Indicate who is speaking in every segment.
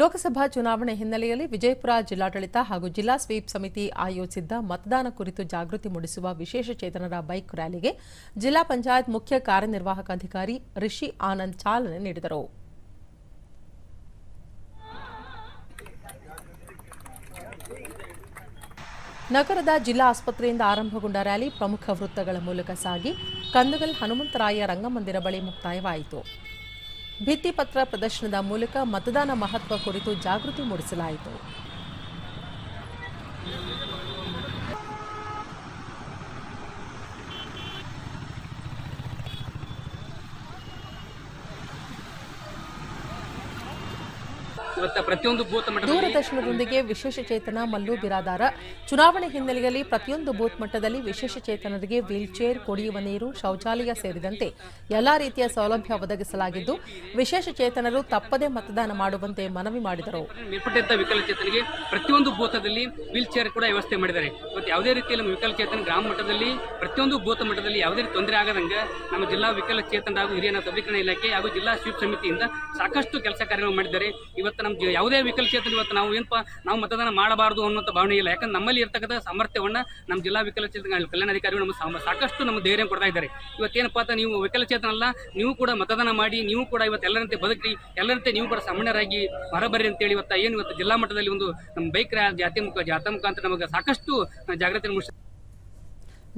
Speaker 1: ಲೋಕಸಭಾ ಚುನಾವಣೆ ಹಿನ್ನೆಲೆಯಲ್ಲಿ ವಿಜಯಪುರ ಜಿಲ್ಲಾಡಳಿತ ಹಾಗೂ ಜಿಲ್ಲಾ ಸ್ವೀಪ್ ಸಮಿತಿ ಆಯೋಜಿಸಿದ್ದ ಮತದಾನ ಕುರಿತು ಜಾಗೃತಿ ಮೂಡಿಸುವ ವಿಶೇಷ ಚೇತನರ ಬೈಕ್ ರ್ಯಾಲಿಗೆ ಜಿಲ್ಲಾ ಪಂಚಾಯತ್ ಮುಖ್ಯ ಕಾರ್ಯನಿರ್ವಾಹಕ ಅಧಿಕಾರಿ ರಿಷಿ ಆನಂದ್ ಚಾಲನೆ ನೀಡಿದರು. ನಗರದ ಜಿಲ್ಲಾ ಆಸ್ಪತ್ರೆಯಿಂದ ಆರಂಭಗೊಂಡ ರ್ಯಾಲಿ ಪ್ರಮುಖ ವೃತ್ತಗಳ ಮೂಲಕ ಸಾಗಿ ಕಂದಗಲ್ ಹನುಮಂತರಾಯ ರಂಗಮಂದಿರ ಬಳಿ ಮುಕ್ತಾಯವಾಯಿತು. ಭಿತ್ತಿಪತ್ರ ಪ್ರದರ್ಶನದ ಮೂಲಕ ಮತದಾನ ಮಹತ್ವ ಕುರಿತು ಜಾಗೃತಿ ಮೂಡಿಸಲಾಯಿತು.
Speaker 2: ಪ್ರತಿಯೊಂದು
Speaker 1: ದೂರದರ್ಶನದೊಂದಿಗೆ ವಿಶೇಷ ಚೇತನ ಮಲ್ಲು ಬಿರಾದಾರ. ಚುನಾವಣೆ ಹಿನ್ನೆಲೆಯಲ್ಲಿ ಪ್ರತಿಯೊಂದು ಬೂತ್ ಮಟ್ಟದಲ್ಲಿ ವಿಶೇಷ ಚೇತನರಿಗೆ ವೀಲ್ಚೇರ್ ಕುಡಿಯುವ ನೀರು ಶೌಚಾಲಯ ಸೇರಿದಂತೆ ಎಲ್ಲಾ ರೀತಿಯ ಸೌಲಭ್ಯ ಒದಗಿಸಲಾಗಿದ್ದು ವಿಶೇಷ ಚೇತನರು ತಪ್ಪದೇ ಮತದಾನ ಮಾಡುವಂತೆ ಮನವಿ ಮಾಡಿದರು.
Speaker 2: ವಿಕಲಚೇತನಿಗೆ ಪ್ರತಿಯೊಂದು ಬೂತದಲ್ಲಿ ವೀಲ್ ಚೇರ್ ಕೂಡ ವ್ಯವಸ್ಥೆ ಮಾಡಿದ್ದಾರೆ. ಮತ್ತೆ ಯಾವುದೇ ರೀತಿಯಲ್ಲಿ ವಿಕಲಚೇತನ ಗ್ರಾಮ ಮಟ್ಟದಲ್ಲಿ ಪ್ರತಿಯೊಂದು ಬೂತ್ ಮಟ್ಟದಲ್ಲಿ ಯಾವುದೇ ರೀತಿ ತೊಂದರೆ ಆಗದಂಗೆ ನಮ್ಮ ಜಿಲ್ಲಾ ವಿಕಲಚೇತನ ಹಾಗೂ ಹಿರಿಯ ಸಬಲೀಕರಣ ಇಲಾಖೆ ಹಾಗೂ ಜಿಲ್ಲಾ ಸ್ವೀಪ್ ಸಮಿತಿಯಿಂದ ಸಾಕಷ್ಟು ಕೆಲಸ ಕಾರ್ಯಗಳು ಮಾಡಿದ್ದಾರೆ. ಇವತ್ತು ನಮ್ಮ ಜಿ- ಯಾವುದೇ ವಿಕಲಚೇತನ ಇವತ್ತು ನಾವು ಏನಪ್ಪ, ನಾವು ಮತದಾನ ಮಾಡಬಾರದು ಅನ್ನುವಂಥ ಭಾವನೆ ಇಲ್ಲ. ಯಾಕಂದ್ರೆ ನಮ್ಮಲ್ಲಿ ಇರ್ತಕ್ಕಂಥ ಸಾಮರ್ಥ್ಯವನ್ನ ನಮ್ಮ ಜಿಲ್ಲಾ ವಿಕಲಚೇತನ ಕಲ್ಯಾಣಾಧಿಕಾರಿಗಳು ನಮ್ಮ ಸಾಮ- ಸಾಕಷ್ಟು ನಮ್ಮ ಧೈರ್ಯ ಕೊಡ್ತಾ ಇದ್ದಾರೆ. ಇವತ್ತೇನಪ್ಪ ಅಂತ ನೀವು ವಿಕಲಚೇತನ ಅಲ್ಲ, ನೀವು ಕೂಡ ಮತದಾನ ಮಾಡಿ, ನೀವು ಕೂಡ ಇವತ್ತು ಎಲ್ಲರಂತೆ ಬದುಕಿ ಎಲ್ಲರಂತೆ ನೀವು ಕೂಡ ಸಾಮಾನ್ಯರಾಗಿ ಹೊರಬರ್ರಿ ಅಂತೇಳಿ ಇವತ್ತು ಏನು ಇವತ್ತು ಜಿಲ್ಲಾ ಮಟ್ಟದಲ್ಲಿ ಒಂದು ನಮ್ಮ ಬೈಕ್ ಜಾತಿ ಮುಖ ಜಾತಮುಖ ಅಂತ ನಮಗೆ ಸಾಕಷ್ಟು ಜಾಗೃತಿ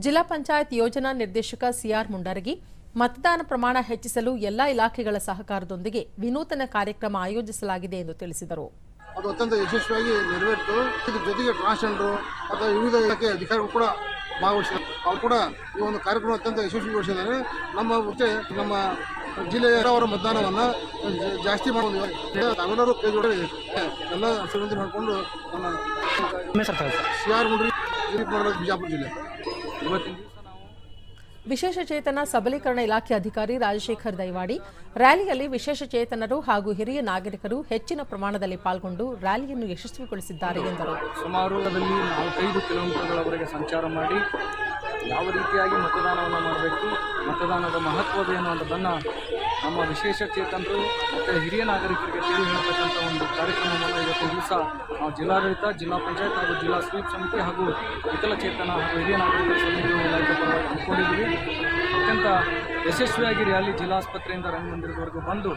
Speaker 1: ಜಿಲ್ಲಾ ಪಂಚಾಯತ್ ಯೋಜನಾ ನಿರ್ದೇಶಕ ಸಿಆರ್ ಮುಂಡರಗಿ ಮತದಾನ ಪ್ರಮಾಣ ಹೆಚ್ಚಿಸಲು ಎಲ್ಲ ಇಲಾಖೆಗಳ ಸಹಕಾರದೊಂದಿಗೆ ವಿನೂತನ ಕಾರ್ಯಕ್ರಮ ಆಯೋಜಿಸಲಾಗಿದೆ ಎಂದು ತಿಳಿಸಿದರು.
Speaker 3: ಅದು ಅತ್ಯಂತ ಯಶಸ್ವಿಯಾಗಿ ನೆರವೇರಿತು. ಇದ್ರ ಜೊತೆಗೆ ಟ್ರಾನ್ಸ್ಜೆಂಡರು ಅಥವಾ ವಿವಿಧ ಇಲಾಖೆ ಅಧಿಕಾರಿಗಳು ಕೂಡ ಭಾಗವಹಿಸಿದ್ದಾರೆ. ಅವ್ರು ಕೂಡ ಈ ಒಂದು ಕಾರ್ಯಕ್ರಮ ಅತ್ಯಂತ ಯಶಸ್ವಿಗೊಳಿಸಿದ್ದಾರೆ. ನಮ್ಮ ಮುಂಚೆ ನಮ್ಮ ಜಿಲ್ಲೆಯ ಅವರ ಮತದಾನವನ್ನು ಜಾಸ್ತಿ ತಾವೆಲ್ಲರೂ ಕೈ ಜೋಡಿ ಎಲ್ಲ ಸಿಬ್ಬಂದಿ ಮಾಡಿಕೊಂಡು ನಮ್ಮ ಸಿ ಆರ್ ಮುಂಡ್ರಿ ಬಿಜಾಪುರ ಜಿಲ್ಲೆ.
Speaker 2: ಇವತ್ತಿನ
Speaker 1: ವಿಶೇಷ ಚೇತನ ಸಬಲೀಕರಣ ಇಲಾಖೆ ಅಧಿಕಾರಿ ರಾಜಶೇಖರ್ ದೈವಾಡಿ, ರ್ಯಾಲಿಯಲ್ಲಿ ವಿಶೇಷ ಚೇತನರು ಹಾಗೂ ಹಿರಿಯ ನಾಗರಿಕರು ಹೆಚ್ಚಿನ ಪ್ರಮಾಣದಲ್ಲಿ ಪಾಲ್ಗೊಂಡು ರ್ಯಾಲಿಯನ್ನು ಯಶಸ್ವಿಗೊಳಿಸಿದ್ದಾರೆ ಎಂದರು.
Speaker 4: ಸುಮಾರು ನಾಲ್ಕೈದು ಕಿಲೋಮೀಟರ್ಗಳವರೆಗೆ ಸಂಚಾರ ಮಾಡಿ ಯಾವ ರೀತಿಯಾಗಿ ಮತದಾನವನ್ನು ಮಾಡಬೇಕು, ಮತದಾನದ ಮಹತ್ವವೇನು ಅನ್ನೋದನ್ನು ನಮ್ಮ ವಿಶೇಷ ಚೇತನರು ಮತ್ತು ಹಿರಿಯ ನಾಗರಿಕರಿಗೆ ತಿಳಿ ಹೇಳ್ತಕ್ಕಂಥ ಒಂದು ಕಾರ್ಯಕ್ರಮವನ್ನು ಇವತ್ತು ದಿವಸ ನಾವು ಜಿಲ್ಲಾಡಳಿತ, ಜಿಲ್ಲಾ ಪಂಚಾಯತ್ ಹಾಗೂ ಜಿಲ್ಲಾ ಸ್ವೀಪ್ ಸಮಿತಿ ಹಾಗೂ ವಿಕಲಚೇತನ ಹಾಗೂ ಹಿರಿಯ ನಾಗರಿಕರ ಸಮಿತಿ ಹಮ್ಮಿಕೊಂಡಿದ್ದೀವಿ. ಅತ್ಯಂತ ಯಶಸ್ವಿಯಾಗಿ ರ್ಯಾಲಿ ಜಿಲ್ಲಾಸ್ಪತ್ರೆಯಿಂದ ರಂಗಮಂದಿರದವರೆಗೂ ಬಂದು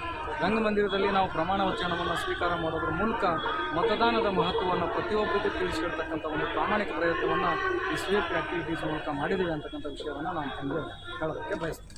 Speaker 4: ರಂಗಮಂದಿರದಲ್ಲಿ ನಾವು ಪ್ರಮಾಣ ವಚನವನ್ನು ಸ್ವೀಕಾರ ಮಾಡೋದ್ರ ಮೂಲಕ ಮತದಾನದ ಮಹತ್ವವನ್ನು ಪ್ರತಿಯೊಬ್ಬರಿಗೂ ತಿಳಿಸಿರ್ತಕ್ಕಂಥ ಒಂದು ಪ್ರಾಮಾಣಿಕ ಪ್ರಯತ್ನವನ್ನು ಈ ಸ್ವೀಪ್ ಆಕ್ಟಿವಿಟೀಸ್ ಮೂಲಕ ಮಾಡಿದ್ದೀವಿ ಅಂತಕ್ಕಂಥ ವಿಷಯವನ್ನು ನಾನು ತಂದು ಹೇಳೋದಕ್ಕೆ ಬಯಸ್ತೀನಿ.